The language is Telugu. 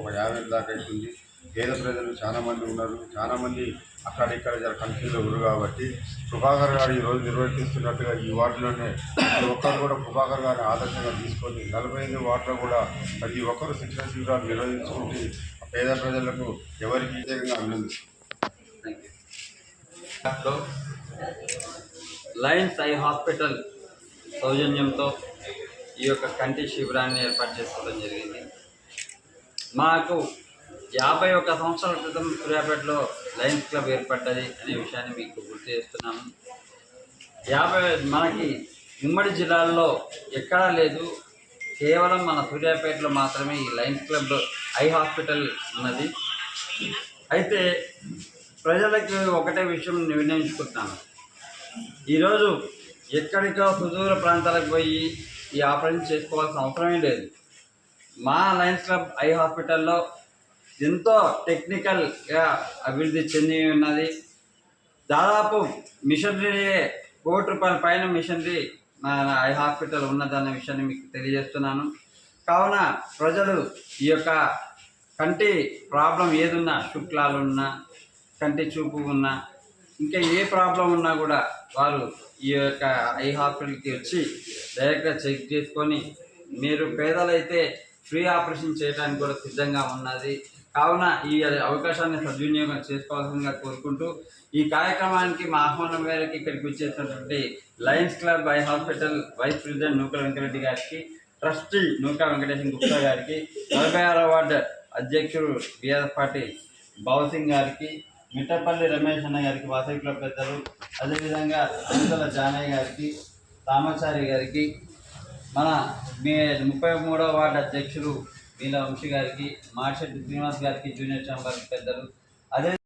ఒక యాభై దాకా అవుతుంది. పేద ప్రజలు చాలామంది ఉన్నారు. చాలామంది అక్కడ ఇక్కడ జర కన్ఫ్యూజ్లో ఉన్నారు కాబట్టి ప్రభాకర్ గారు ఈ రోజు నిర్వర్తిస్తున్నట్టుగా ఈ వార్డులోనే ప్రతి ఒక్కరు కూడా ప్రభాకర్ గారిని ఆదర్శంగా తీసుకొని నలభై ఐదు వార్డులో కూడా ప్రతి ఒక్కరు శిక్షణ శిబిరాలు నిర్వహించుకుంటూ పేద ప్రజలకు ఎవరికి వ్యతిరేకంగా అభినందిస్తున్నారు. లయన్స్ ఐ హాస్పిటల్ సౌజన్యంతో ఈ యొక్క కంటి శిబిరాన్ని ఏర్పాటు చేసుకోవడం జరిగింది. మాకు యాభై ఒక సంవత్సరాల క్రితం సూర్యాపేటలో లయన్స్ క్లబ్ ఏర్పడ్డది అనే విషయాన్ని మీకు గుర్తు చేస్తున్నాను యాభై మనకి ఉమ్మడి జిల్లాల్లో ఎక్కడా లేదు. కేవలం మన సూర్యాపేటలో మాత్రమే ఈ లయన్స్ క్లబ్ ఐ హాస్పిటల్ ఉన్నది. అయితే ప్రజలకు ఒకటే విషయం నిర్ణయించుకుంటున్నాను. ఈరోజు ఎక్కడికో సుదూర ప్రాంతాలకు పోయి ఈ ఆపరేషన్ చేసుకోవాల్సిన అవసరమే లేదు. మా లయన్స్ క్లబ్ ఐ హాస్పిటల్లో ఎంతో టెక్నికల్గా అభివృద్ధి చెంది ఉన్నది. దాదాపు మిషనరీ కోటి రూపాయల పైన మిషనరీ నా ఐ హాస్పిటల్ ఉన్నదన్న విషయాన్ని మీకు తెలియజేస్తున్నాను. కావున ప్రజలు ఈ యొక్క కంటి ప్రాబ్లం ఏదున్నా శుక్లాలు ఉన్నా కంటి చూపు ఉన్నా ఇంకా ఏ ప్రాబ్లం ఉన్నా కూడా వారు ఈ యొక్క ఐ హాస్పిటల్కి వచ్చి డైరెక్ట్గా చెక్ చేసుకొని మీరు పేదలైతే ఫ్రీ ఆపరేషన్ చేయడానికి కూడా సిద్ధంగా ఉన్నది. కావున ఈ అవకాశాన్ని సద్వినియోగం చేసుకోవాల్సిందిగా కోరుకుంటూ ఈ కార్యక్రమానికి మా ఆహ్వానం మేరకు ఇక్కడికి వచ్చేసినటువంటి lions club eye hospital vice president Nukala Venkatareddy గారికి ట్రస్టీ నూకా వెంకటేశ్వర గుప్తా గారికి నలభై ఆరో వార్డు అధ్యక్షుడు బీఆర్ఎస్ పార్టీ బావుసింగ్ గారికి మిట్టపల్లి రమేష్ అన్న గారికి వాసవి క్లబ్ పెద్దలు అదేవిధంగా అందుల జానయ్య గారికి రామాచారి గారికి మన మీ ముప్పై మూడవ వార్డు అధ్యక్షులు వీళ్ళ వంశీ గారికి మార్షెట్ శ్రీనివాస్ గారికి జూనియర్ ఛాంబర్ పెద్దలు. అదే